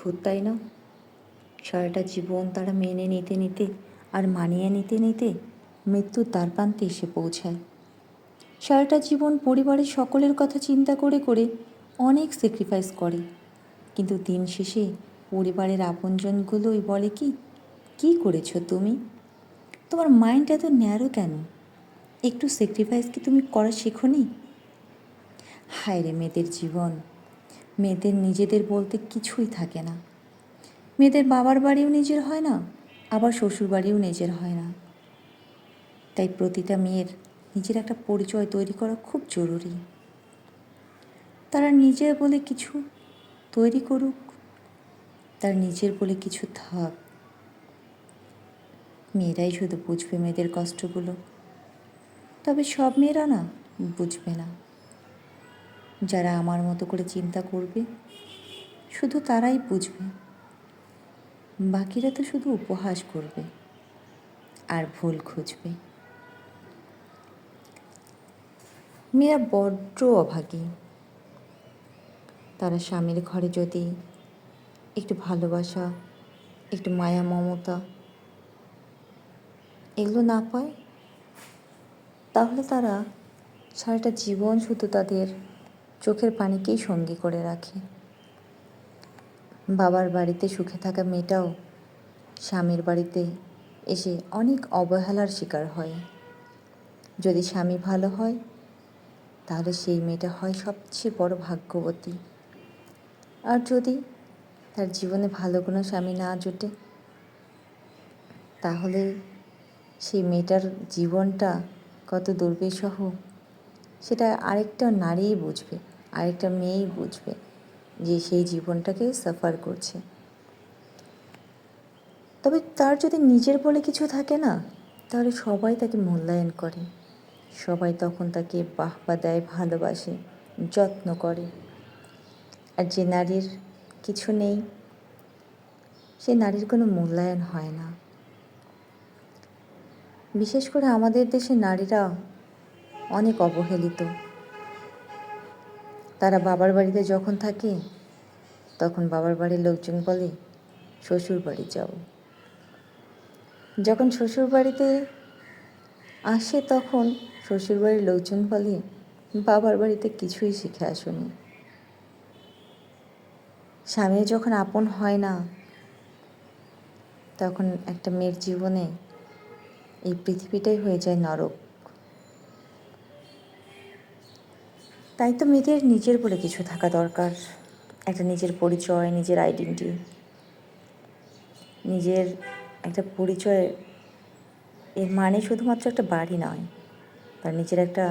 অদ্ভুত তাই না? সারাটা জীবন তারা মেনে নিতে নিতে আর মানিয়ে নিতে নিতে মৃত্যুর দ্বারপ্রান্তে এসে পৌঁছায়। সারাটা জীবন পরিবারের সকলের কথা চিন্তা করে করে অনেক স্যাক্রিফাইস করে। কিন্তু দিন শেষে পরিবারের আপনজনগুলোই বলে কি, কী করেছ তুমি? তোমার মাইন্ড এত ন্যারো কেন? একটু স্যাক্রিফাইস কি তুমি করা শেখো নি হায় রে মেয়েদের জীবন। মেয়েদের নিজেদের বলতে কিছুই থাকে না। মেয়েদের বাবার বাড়িও নিজের হয় না, আবার শ্বশুর বাড়িও নিজের হয় না। তাই প্রতিটা মেয়ের নিজের একটা পরিচয় তৈরি করা খুব জরুরি। তারা নিজের বলে কিছু তৈরি করুক, তার নিজের বলে কিছু থাক। মেয়েরাই শুধু বুঝবে মেয়েদের কষ্টগুলো। তবে সব মেয়েরা না, বুঝবে না। যারা আমার মতো করে চিন্তা করবে, শুধু তারাই বুঝবে। বাকিরা তো শুধু উপহাস করবে আর ভুল খুঁজবে। মেয়েরা বড্ড অভাগী। তারা স্বামীর ঘরে যদি একটু ভালোবাসা, একটু মায়া, মমতা এগুলো না পায়, তাহলে তারা সারাটা জীবন শুধু তাদের চোখের পানিকেই সঙ্গী করে রাখে। বাবার বাড়িতে সুখে থাকা মেয়েটাও স্বামীর বাড়িতে এসে অনেক অবহেলার শিকার হয়। যদি স্বামী ভালো হয়, তাহলে সেই মেয়েটা হয় সবচেয়ে বড় ভাগ্যবতী। আর যদি তার জীবনে ভালো কোনো স্বামী না জোটে, তাহলে সেই মেয়েটার জীবনটা কত দুর্বিষহ, সেটা আরেকটা নারীই বুঝবে। আরেকটা মেয়েই বুঝবে যে সেই জীবনটাকে সাফার করছে। তবে তার যদি নিজের বলে কিছু থাকে না, তাহলে সবাই তাকে মূল্যায়ন করে। সবাই তখন তাকে বাহবা দেয় ভালোবাসে, যত্ন করে। আর যে নারীর কিছু নেই, সে নারীর কোনো মূল্যায়ন হয় না। বিশেষ করে আমাদের দেশে নারীরা অনেক অবহেলিত। তারা বাবার বাড়িতে যখন থাকে, তখন বাবার বাড়ির লোকজন বলে, শ্বশুর বাড়ি যাও। যখন শ্বশুর বাড়িতে আসে, তখন শ্বশুর বাড়ির লোকজন বলে, বাবার বাড়িতে কিছুই শিখে আসুনি। স্বামী যখন আপন হয় না, তখন একটা মেয়ের জীবনে এই পৃথিবীটাই হয়ে যায় নরক। তাই তো মেয়েদের নিজের বলে কিছু থাকা দরকার। একটা নিজের পরিচয়, নিজের আইডেন্টি নিজের একটা পরিচয় এর মানে শুধুমাত্র একটা বাড়ি নয়, তার নিজের একটা